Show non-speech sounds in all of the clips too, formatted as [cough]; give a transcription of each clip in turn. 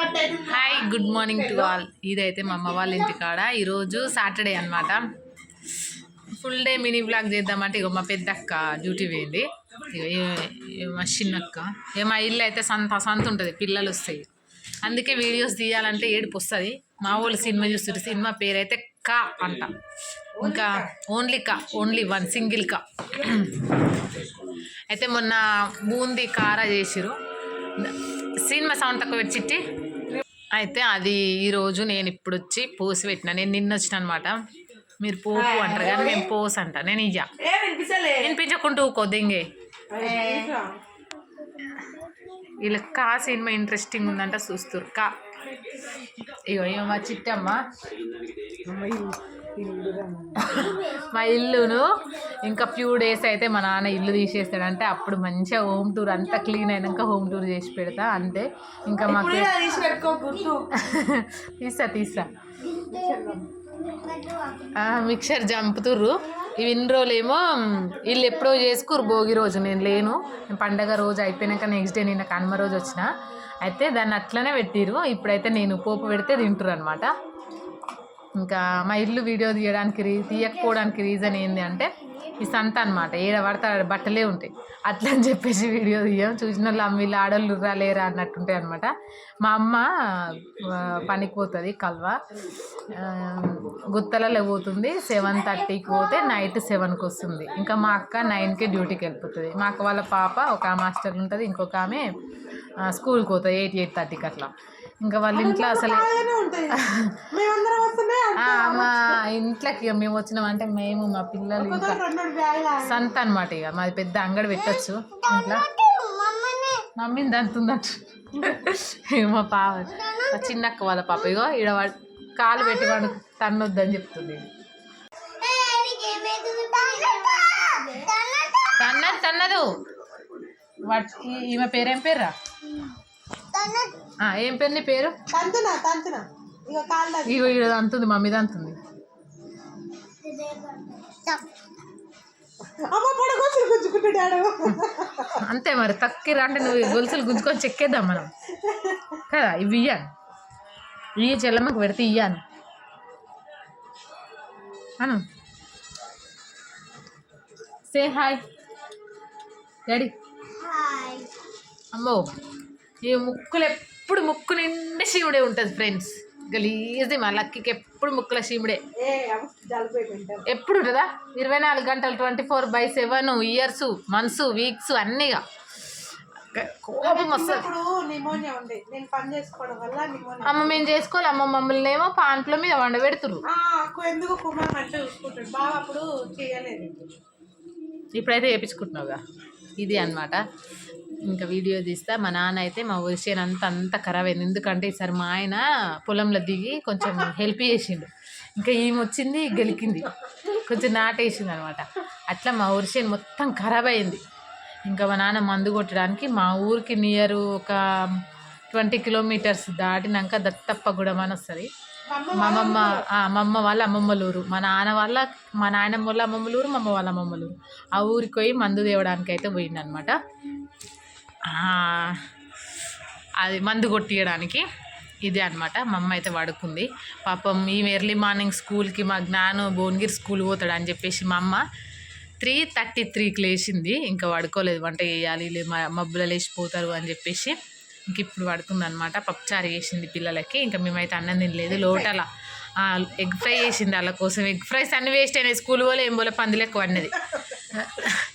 Hi good morning to all ఇదైతే మా అమ్మ వాళ్ళ ఇంటి కాడ ఈరోజు సాటర్డే అనమాట ఫుల్ డే మినీ బ్లాగ్ చేద్దామంటే ఇక మా పెద్దక్క డ్యూటీ పోయింది. ఇగో ఈ- మా చిన్నక్క. ఇక మా ఇల్లు అయితే సంత సంత ఉంటుంది పిల్లలు వస్తాయి. అందుకే వీడియోస్ తీయాలంటే ఏడుపు వస్తుంది. మా వాళ్ళు సినిమా చూస్తుంటే సినిమా పేరు అయితే కా అంట. ఇంకా ఓన్లీ కా ఓన్లీ వన్ సింగిల్ కా. అయితే మొన్న బూందీ కారా చేసిరు సినిమా సౌండ్ తక్కువ పెట్టి అయితే అది ఈరోజు నేను ఇప్పుడు వచ్చి పోసి పెట్టిన. నేను నిన్న వచ్చిన అనమాట మీరు పోపు అంటారు కానీ నేను పోస్ అంట. నేను ఇయ్య. వినిపిస్తలే. వినిపించకుంటూ కొద్దింగే వీళ్ళకి కా సినిమా ఇంట్రెస్టింగ్ ఉందంట చూస్తారు కా. ఇగో ఇగో మా చిట్టమ్మ. మా ఇల్లును ఇంకా ఫ్యూ డేస్ అయితే మా నాన్న ఇల్లు తీసేస్తాడంటే అప్పుడు మంచిగా హోమ్ టూర్ అంతా క్లీన్ అయినాక హోమ్ టూర్ చేసి పెడతా అంతే. ఇంకా మాకు తీసి [laughs] ఆ, మిక్సర్ చంపుతుర్రు. ఇవి ఇన్ని రోజులేమో వీళ్ళు ఎప్పుడో చేసుకురు భోగి రోజు నేను లేను. నేను పండగ రోజు అయిపోయినాక నెక్స్ట్ డే నిన్న కనుమ రోజు వచ్చిన. అయితే దాన్ని అట్లనే పెట్టిరు ఇప్పుడైతే నేను పోపు పెడితే తింటారు అనమాట ఇంకా మా ఇల్లు వీడియో తీయడానికి రీ తీయకపోవడానికి రీజన్ ఏంటి అంటే ఈ సంత అనమాట ఏడ పడితే బట్టలే ఉంటాయి. అట్లా అని చెప్పేసి వీడియో తీయం. చూసిన వాళ్ళు అమ్మ వీళ్ళు ఆడోళ్ళు రాలేరా అన్నట్టుంటాయి అనమాట మా అమ్మ పనికి పోతుంది కల్వ. గుత్తలలో పోతుంది. సెవెన్ థర్టీకి పోతే నైట్ సెవెన్కి వస్తుంది. ఇంకా మా అక్క నైన్కి డ్యూటీకి వెళ్ళిపోతుంది. మా అక్క వాళ్ళ పాప ఒక మాస్టర్ ఉంటుంది. ఇంకొక ఆమె స్కూల్కి పోతుంది. ఎయిట్ ఎయిట్ థర్టీకి అట్లా. ఇంకా వాళ్ళ ఇంట్లో అసలు ఇంట్లోకి ఇక మేము వచ్చినామంటే మేము మా పిల్లలు ఇంకా సంత అనమాట ఇక. మాది పెద్ద అంగడి పెట్టచ్చు. ఇంట్లో. మమ్మీని దంతుందట్టు మా పాప మా చిన్నక్క వాళ్ళ పాప. ఇగో ఈడ కాలు పెట్టి వాడు తన్నొద్దని చెప్తుంది. తన్నది తన్నదు. వాటి ఈమె పేరేం పేరురా? ఆ, ఏం పేరు నీ పేరు? ఇగో ఈడ అంతుంది మమ్మీ దంతుంది అమ్మ పడగొచ్చి గుంజుకుంటున్నాడు అంతే మరి తక్కిరా అంటే నువ్వు ఈ గొలుసులు గుంజుకొని చెక్కేద్దాం మనం. కదా ఇవి ఇయ్యాను ఇవి చెల్లమ్మకు పెడితే ఇయ్యాను అను. సే హాయ్ డాడీ అమ్మో ఈ ముక్కులు ఎప్పుడు ముక్కు నిండి శివుడే ఉంటుంది ఫ్రెండ్స్ గలీజ్ది మా లక్కీకి ఎప్పుడు ముక్కుల తింటాం ఎప్పుడు ఉంటుందా? ఇరవై నాలుగు గంటలు twenty four by seven years months weeks అన్నీగా. కోపం వస్తుంది. అమ్మ మేము చేసుకోవాలి. అమ్మ మమ్మల్ని ఏమో పాంట్ల మీద వండబెడుతురు ఇప్పుడైతే వేయించుకుంటున్నావుగా ఇది అన్నమాట. ఇంకా వీడియో తీస్తా. మా నాన్న అయితే మా విషయం అంతా అంతా ఖరాబ్ అయింది. ఎందుకంటే ఈసారి మా ఆయన పొలంలో దిగి కొంచెం హెల్ప్ చేసిండు. ఇంకా ఈమె వచ్చింది గెలికింది. కొంచెం నాటేసింది అనమాట. అట్లా మా ఊరిసేన్ మొత్తం ఖరాబ్ అయింది. ఇంకా మా నాన్న మందు కొట్టడానికి మా ఊరికి నియర్ ఒక ట్వంటీ కిలోమీటర్స్ దాటినాక దత్తప్పగూడెం అని వస్తుంది. మా అమ్మమ్మ మా అమ్మ వాళ్ళ అమ్మమ్మలూరు మా నాన్న వాళ్ళ మా నాయనమ్మ వాళ్ళ అమ్మమ్మలూరు మా అమ్మ వాళ్ళ అమ్మమ్మలూరు ఆ ఊరికి పోయి మందు తేవడానికి అయితే పోయిండనమాట. అది మందు కొట్టియడానికి ఇదే అనమాట మా అమ్మ అయితే పడుకుంది పాపం ఈ ఎర్లీ మార్నింగ్ స్కూల్కి మా జ్ఞాను భువనగిరి స్కూల్ పోతాడు అని చెప్పేసి మా అమ్మ త్రీ థర్టీ త్రీకి లేచింది. ఇంకా పడుకోలేదు వంట చేయాలి మబ్బులు మా లేచిపోతారు అని చెప్పేసి ఇంక ఇప్పుడు పడుకుందనమాట పప్పుచారు చేసింది పిల్లలకి. ఇంకా మేమైతే అన్నం తినలేదు. లోటల ఎగ్ ఫ్రై చేసింది వాళ్ళ కోసం. ఎగ్ ఫ్రైస్ అన్ని వేస్ట్ అయినాయి. స్కూల్ పోలే ఏం పోలే పందులు ఎక్కువ అన్నది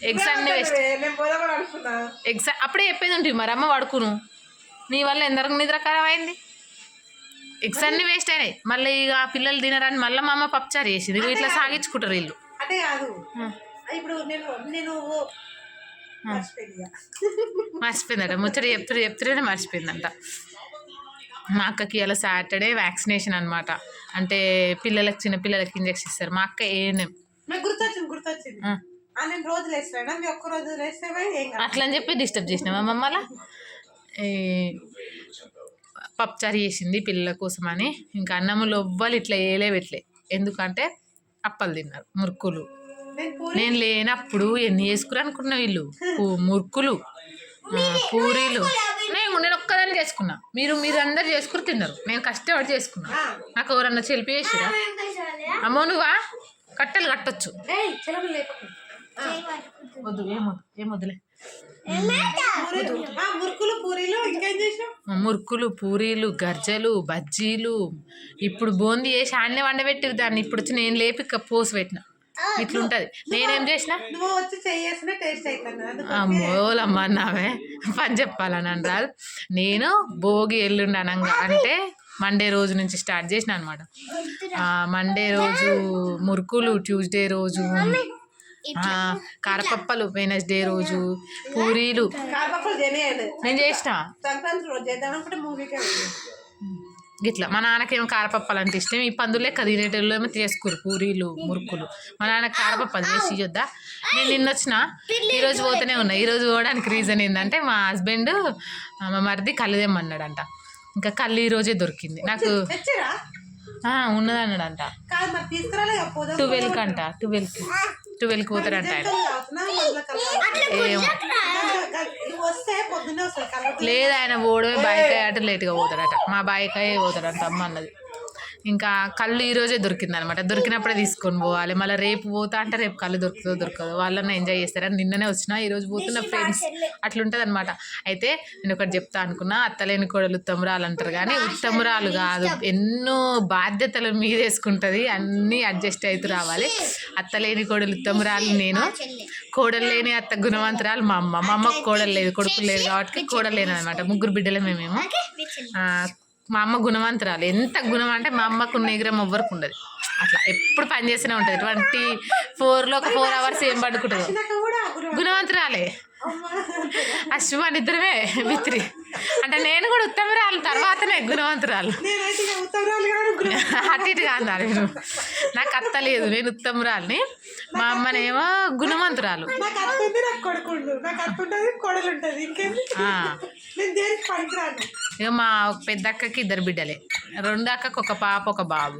ఎగ్స్ అన్ని వేస్ట్ ఎగ్జా అప్పుడే చెప్పేది ఉంటుంది మరి అమ్మ పడుకును. నీ వల్ల ఎందరికి నిద్ర ఖరాబ్ అయింది? ఎగ్స్ అన్ని వేస్ట్ అయినాయి. మళ్ళీ ఇక ఆ పిల్లలు తినరని మళ్ళీ మా అమ్మ పప్పుచారు చేసింది. ఇట్లా సాగించుకుంటారు వీళ్ళు. అంటే కాదు. ఇప్పుడు నేను నేను. మర్చిపోయిందట. ముచ్చట చెప్తుడే మర్చిపోయిందంట. మా అక్కకి ఇలా సాటర్డే వ్యాక్సినేషన్ అనమాట అంటే పిల్లలకి చిన్న పిల్లలకి ఇంజెక్షన్ ఇస్తారు. మా అక్క ఏఎన్ఎం నాకు గుర్తొచ్చింది గుర్తొచ్చింది. ఆ, నేను రోజు లేస్తాను మీ ఒక్క రోజు లేస్తే ఏం కాదు. అట్లా అని చెప్పి డిస్టర్బ్ చేసినామా మమ్మల్ని? ఈ పప్పుచారు చేసింది పిల్లల కోసమని. ఇంకా అన్నములు ఎవ్వరు ఇట్లా వేయలే పెట్టలే. ఎందుకంటే అప్పలు తిన్నారు మురుకులు. నేను లేనప్పుడు ఎన్ని చేసుకురు అనుకున్నా వీళ్ళు? పూ- మురుకులు. పూరీలు. నేను చేసుకున్నా. మీరు మీరు అందరు చేసుకుని తిన్నారు. నేను కష్టపడి చేసుకున్నా. నాకు ఎవరన్నా చెల్పి చేసిరా? అమ్మో నువ్వా? కట్టెలు కట్టొచ్చు. వద్దు ఏమొద్దు ఏమొద్దులే మురుకులు పూరీలు గర్జలు బజ్జీలు. ఇప్పుడు బూందీ వేసి ఆడనే వండబెట్టిరు దాన్ని. ఇప్పుడు వచ్చి నేను లేపి పోసి పెట్టిన. ఇట్లుంటది నేనేం చేసిన? అమ్మోలమ్మ అన్నావే. పని చెప్పాలని అని రాదు నేను భోగి ఎల్లుండి అనంగా అంటే మండే రోజు నుంచి స్టార్ట్ చేసిన అనమాట మండే రోజు మురుకులు ట్యూస్డే రోజు కారపప్పలు వెనస్డే రోజు పూరీలు. నేను చేసిన. గిట్లా. మా నాన్నకేమో కారపప్పాలు అంటే ఇష్టం. ఈ పందులే కదిలేటోళ్ళు ఏమో చేసుకోరు పూరీలు మురుకులు. మా నాన్న కారపప్పాలు చేసి ఇవ్వద్దా నేను నిన్న వచ్చిన ఈరోజు పోతూనే ఉన్నా. ఈరోజు పోవడానికి రీజన్ ఏంటంటే మా హస్బెండ్ మా మరిది కళ్ళు తెమ్మన్నాడంట. ఇంకా కళ్ళు ఈ రోజే దొరికింది. నాకు ఉన్నదన్నాడంట. ట్వెల్వ్కి అంట ట్వెల్వ్కి ట్వెల్వ్కి పోతాడంట ఆయన లేదు ఆయన పోవడమే బైక్ అటు లేట్గా పోతాడట. మా బైక్ అయ్యే పోతాడంట అమ్మ అన్నది. ఇంకా కళ్ళు ఈ రోజే దొరికింది అనమాట దొరికినప్పుడే తీసుకొని పోవాలి. మళ్ళీ రేపు పోతా అంటే రేపు కళ్ళు దొరుకుతుందో దొరకదు వాళ్ళని ఎంజాయ్ చేస్తారని నిన్ననే వచ్చిన ఈ రోజు పోతున్న ఫ్రెండ్స్ అట్లుంటుంది అనమాట అయితే నేను ఒకటి చెప్తా అనుకున్నా అత్తలేని కోడలు ఉత్తమురాలు అంటారు కానీ ఉత్తమురాలు కాదు. ఎన్నో బాధ్యతలు మీద వేసుకుంటుంది. అన్నీ అడ్జస్ట్ అవుతూ రావాలి. అత్తలేని కోడలు ఉత్తమురాలు నేను. కోడలు లేని అత్త గుణవంతురాలు మా అమ్మ. మా అమ్మకు కోడలు లేదు కొడుకులు లేదు కాబట్టి కోడలు లేని అనమాట ముగ్గురు బిడ్డలమే మేము. మా అమ్మ గుణవంతురాలు. ఎంత గుణం అంటే మా అమ్మకు నిగ్రహం ఎవ్వరికి ఉండదు. అట్లా ఎప్పుడు పని చేస్తూనే ఉంటుంది. ట్వంటీ ఫోర్లో ఒక ఫోర్ అవర్స్ ఏం పడుకుంటుందో. గుణవంతురాలే. అశ్వ మన ఇద్దరమే బిత్రి అంటే నేను కూడా ఉత్తమరాలు తర్వాతనే గుణవంతురాలు. అటు ఇటు కాదు నేను నాకు అత్త లేదు. నేను ఉత్తమురాలని. మా అమ్మనేమో గుణవంతురాలు. నాకు అత్త ఉంటుంది కొడలు ఉంటుంది. నేను దేనికి పనికిరాను? ఇక మా పెద్ద అక్కకి ఇద్దరు బిడ్డలే. రెండు అక్కకు ఒక పాప ఒక బాబు.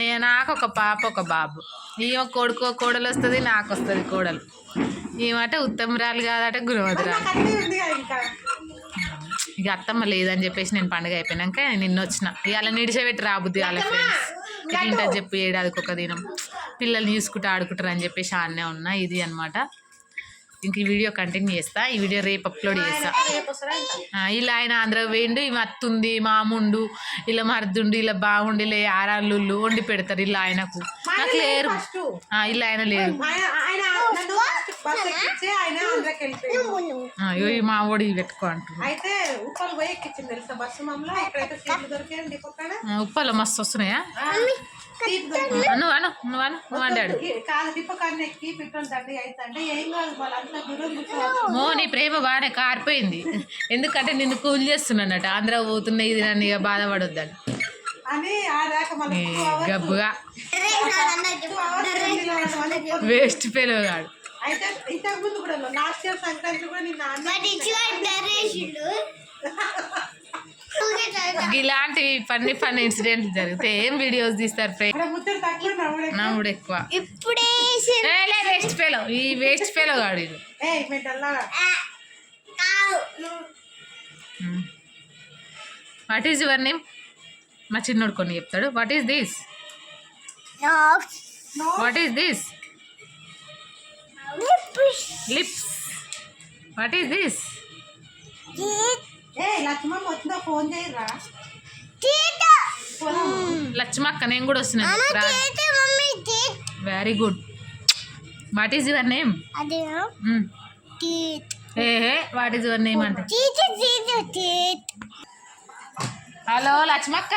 నేను నాకు ఒక పాప ఒక బాబు. ఈమె కొడుకు కోడలు వస్తుంది నాకు వస్తుంది కోడలు. ఏమంటే ఉత్తమరాలు కాదట గుణవంతురాలు. ఇక అత్తమ్మ లేదని చెప్పేసి నేను పండుగ అయిపోయినాక నిన్న వచ్చిన. ఇవాళ నిడిచబెట్టి రాబుద్ది వాళ్ళ ఫ్రెండ్స్ ఎట్లుంటుంది చెప్పి ఏడాదికి ఒక దినం. పిల్లల్ని చూసుకుంటూ ఆడుకుంటారు అని చెప్పేసి ఆడనే ఉన్నా. ఇది అనమాట ఇంక ఈ వీడియో కంటిన్యూ చేస్తా ఈ వీడియో రేపు అప్లోడ్ చేస్తా. ఇలా ఆయన ఆంధ్ర వేయండు ఈమె అత్తుంది మాముండు ఇలా మర్దుండు ఇలా బాగుండు ఇలా ఆరాళ్ళు వండి పెడతారు ఇలా ఆయనకు. నాకు లేరు. ఇలా ఆయన లేరు ఇగో ఈ మా ఓడి పెట్టుకో అంటున్నాడు అయితే ఉప్పలు మస్తు వస్తున్నాయా? నువ్వు అను నువ్వు అను నువ్వు మో నీ ప్రేమ బాగానే కారిపోయింది. ఎందుకంటే నిన్ను కూల్ చేస్తున్నానట. ఆంధ్ర పోతున్నా ఇది నన్ను ఇక బాధపడొద్దని. గబ్బుగా. వేస్ట్ పిలవగాడు అయితే ఇంతకు ముందు కూడా లాస్ట్ ఇయర్ సంక్రాంతి కూడా నేను నాన్న [laughs] ఇలాంటివి ఫన్నీ ఫన్నీ ఇన్సిడెంట్స్ జరిగితే ఏం వీడియోస్ తీస్తారు ఫ్రెండ్? నవ్వుడే ఎక్కువ. ఇప్పుడే వేస్ట్ ఫెలో. ఈ వేస్ట్ ఫెలో ఇది. మెంటల్లాగా వాట్ ఈస్ యువర్ నేమ్ మా చిన్నోడు కొన్ని చెప్తాడు. What is this what is this lips what is this ఏ లక్ష్మమ్మ వచ్చిందా? ఫోన్ చేయరా? లక్ష్మక్క నేను కూడా వస్తున్నాను very good what is your name అదే ఏ వాట్ ఈస్ యువర్ నేమ్ అంటే? హలో లక్ష్మక్క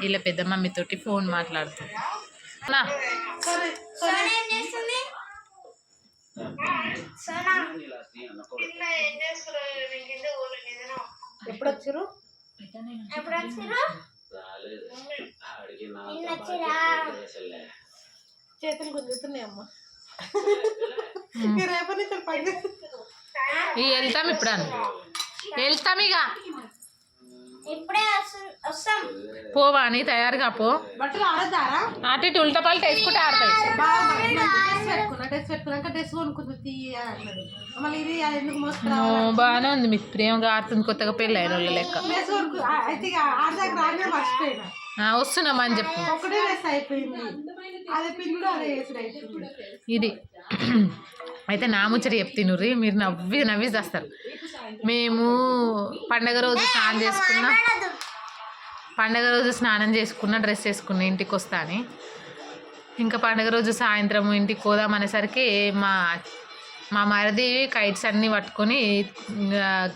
వీళ్ళ పెద్ద మమ్మీ తోటి ఫోన్ మాట్లాడుతుంది నా, సరే సోనా ఏం చేస్తుంది సోనా ఎప్పుడు వచ్చారు ఎప్పుడు వచ్చారు నిన్న వచ్చిరా చేతులు గుంజుతున్నాయి అమ్మ ఇక రేపటి నుంచి వెళ్తాం ఇప్పుడు వెళ్తాం ఇక. ఇప్పుడే వస్తు- వస్తాం. పోవా అని తయారుగా పో. బట్టలు ఆడతారా అటు ఇటు ఉల్టా పల్ట వేసుకుంటే ఆడతాయి. డ్రెస్ పెట్టుకున్నాక డ్రెస్ కొనుక్కుంది మళ్ళీ ఇది ఎందుకు బాగానే ఉంది మీకు ప్రేమ గారుతుంది కొత్తగా పెళ్ళి అయిన వాళ్ళ లెక్క. అయితే మర్చిపోయినా. ఆ, వస్తున్నామని చెప్పు. ఒకటే డ్రెస్ అయిపోయింది. అదే పిన్నుడు అదే వేసుడు అయిపోయింది ఇది. అయితే నా ముచ్చట చెప్తినుర్రి మీరు నవ్వి నవ్వి చేస్తారు. మేము పండగ రోజు స్నానం చేసుకున్నా పండగ రోజు స్నానం చేసుకున్న డ్రెస్ వేసుకున్న ఇంటికి వస్తా అని. ఇంకా పండగ రోజు సాయంత్రం ఇంటికి పోదాం అనేసరికి మా మా మరిది కైట్స్ అన్నీ పట్టుకొని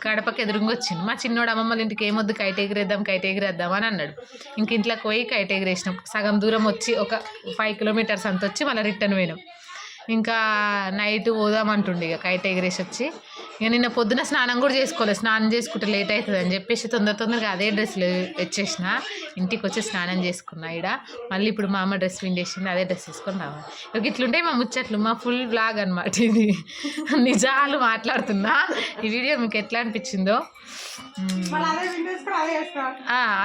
గడపకి ఎదురుగా వచ్చింది. మా చిన్నోడు అమ్మమ్మల ఇంటికి ఏమొద్దు కైట్ ఎగిరేద్దాం కైట్ ఎగిరేద్దాం అని అన్నాడు. ఇంక ఇంట్లోకి పోయి కైట్ ఎగిరేసినాం సగం దూరం వచ్చి ఒక ఫైవ్ కిలోమీటర్స్ అంత వచ్చి మళ్ళీ రిటర్న్ పోయినాం. ఇంకా నైట్ పోదాం అంటుండే ఇక కైట్ ఎగిరేసి వచ్చి. ఇక నిన్న పొద్దున స్నానం కూడా చేసుకోలేదు స్నానం చేసుకుంటే లేట్ అవుతుంది అని చెప్పేసి తొందర తొందరగా అదే డ్రెస్లు వచ్చేసిన ఇంటికి వచ్చి స్నానం చేసుకున్నా ఇడ మళ్ళీ ఇప్పుడు మా అమ్మ డ్రెస్ విండేసింది అదే డ్రెస్ వేసుకొని రావాలి. ఇక ఇట్లుంటాయి మా ముచ్చట్లు మా ఫుల్ బ్లాగ్ అనమాట ఇది. నిజాలు మాట్లాడుతున్నా. ఈ వీడియో మీకు ఎట్లా అనిపించిందో?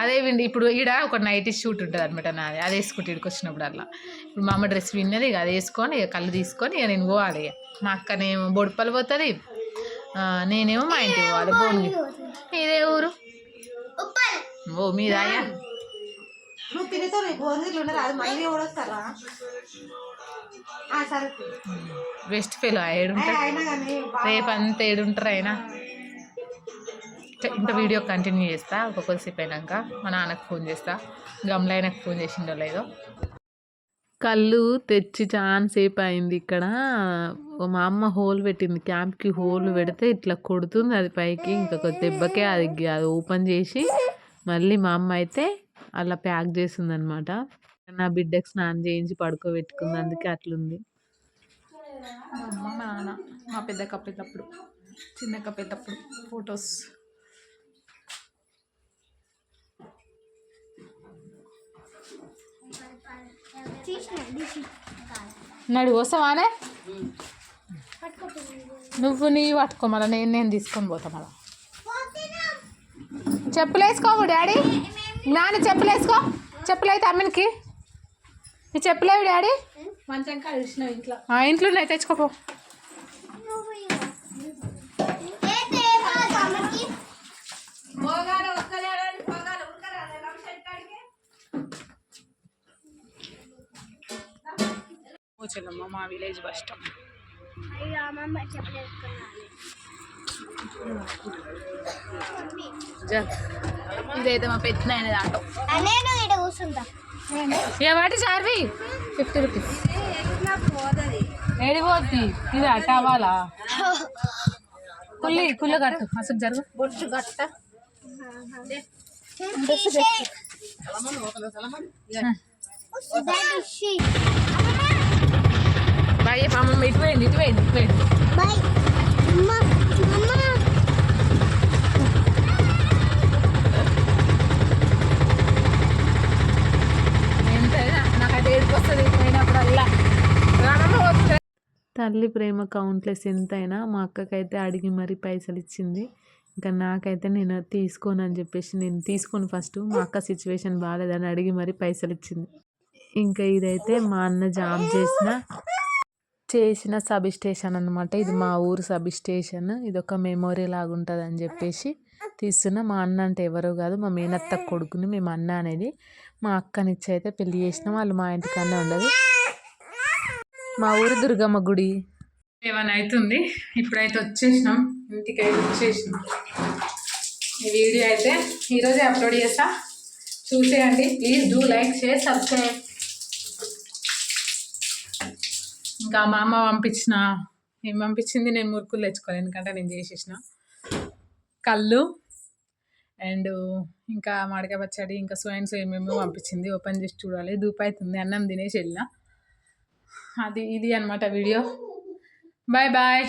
అదే విండి ఇప్పుడు ఈడ ఒక నైట్ షూట్ ఉంటుంది అనమాట నాది. అది వేసుకుంటే ఇక్కడికి వచ్చినప్పుడు అట్లా. ఇప్పుడు మా అమ్మ డ్రెస్ విన్నది ఇక అది వేసుకొని ఇక కళ్ళు తీసుకొని ఇక నేను పోవాలి. ఇక మా అక్కనేమో బొడిపల్లి పోతుంది నేనేమో మా ఇంటికి పోవాలి బోన్గి ఇదే ఊరు. ఓ మీద నువ్వు తినేతో భోజనం ఉండరు అది సరే. వెస్ట్ ఫెలో ఏడుంటారు రేపు అంతా ఏడుంటారు అయినా ఇంకా వీడియో కంటిన్యూ చేస్తా. ఒక కొద్దిసేపు అయినాక మా నాన్నకు ఫోన్ చేస్తా. గమలైనకు ఫోన్ చేసిండో లేదో. కళ్ళు తెచ్చి చాలా సేపు అయింది ఇక్కడ మా అమ్మ హోల్ పెట్టింది. క్యాంప్కి హోల్ పెడితే ఇట్లా కొడుతుంది అది పైకి ఇంకా కొద్ది దెబ్బకే అది అది ఓపెన్ చేసి మళ్ళీ మా అమ్మ అయితే అలా ప్యాక్ చేసింది అనమాట నా బిడ్డకి స్నానం చేయించి పడుకోబెట్టుకుంది అందుకే అట్లుంది. మా అమ్మ మా నాన్న మా పెద్ద కప్పేటప్పుడు చిన్న కప్పేటప్పుడు ఫొటోస్. నడు వస్తావానే? నువ్వు. నీ పట్టుకో మళ్ళీ నేను నేను తీసుకొని పోతా మళ్ళీ. చెప్పులు వేసుకోవు డాడీ. నాన్న చెప్పులు వేసుకో చెప్పులు అయితే అమ్మనికి. నీ చెప్పులేవి డాడీ? మంచం కలిసిన ఇంట్లో. ఆ ఇంట్లో ఉన్నాయి తెచ్చుకోపో కూర్చోమ్మా మా విలేజ్ బస్ స్టాప్. ఇదైతే మా పెద్ద కూర్చుంటా. ఏ వాటి చార్వి ఫిఫ్టీ రూపీస్ ఏడి పోద్ది? ఇది అటావాలా కుల్లి కుల్ల కట్టు అసలు జరుగు. బొట్టు గట్ట బాయ్ అమ్మమ్మ ఇటు పోయింది ఇటు పోయింది ఇటు ఏడుపు వస్తుంది పోయినప్పుడల్లా. తల్లి ప్రేమ కౌంట్లెస్ ఎంతైనా మా అక్కకైతే అడిగి మరీ పైసలు ఇచ్చింది. ఇంకా నాకైతే నేను తీసుకోను అని చెప్పేసి నేను తీసుకోను ఫస్ట్ మా అక్క సిచ్యువేషన్ బాగాలేదని అడిగి మరీ పైసలు ఇచ్చింది. ఇంకా ఇదైతే మా అన్న జాబ్ చేసిన చేసిన సబ్ స్టేషన్ అనమాట ఇది మా ఊరు సబ్ స్టేషన్ ఇది ఒక మెమొరీ లాగా ఉంటుంది అని చెప్పేసి తీస్తున్న. మా అన్న అంటే ఎవరో కాదు మా మేనత్త కొడుకుని మేము అన్న అనేది. మా అక్కనిచ్చి అయితే పెళ్ళి చేసిన వాళ్ళు మా ఇంటికన్నా ఉండదు మా ఊరు దుర్గమ్మ గుడి. ఏమైనా అవుతుంది ఇప్పుడైతే వచ్చేసినాం. ఇంటికి అయితే వచ్చేసినాం. ఈ వీడియో అయితే ఈరోజే అప్లోడ్ చేస్తా. చూసేయండి. Please do like share subscribe. ఇంకా మా అమ్మ పంపించిన ఏం పంపించింది? నేను మురుకులు తెచ్చుకోలేదు ఎందుకంటే నేను చేసేసిన. కళ్ళు అండ్ ఇంకా మామిడికాయ పచ్చడి ఇంకా స్వైన్స్ ఏమేమో పంపించింది. ఓపెన్ చేసి చూడాలి. దూపు అవుతుంది. అన్నం తినేసి వెళ్ళిన. అది ఇది అనమాట వీడియో. Bye bye.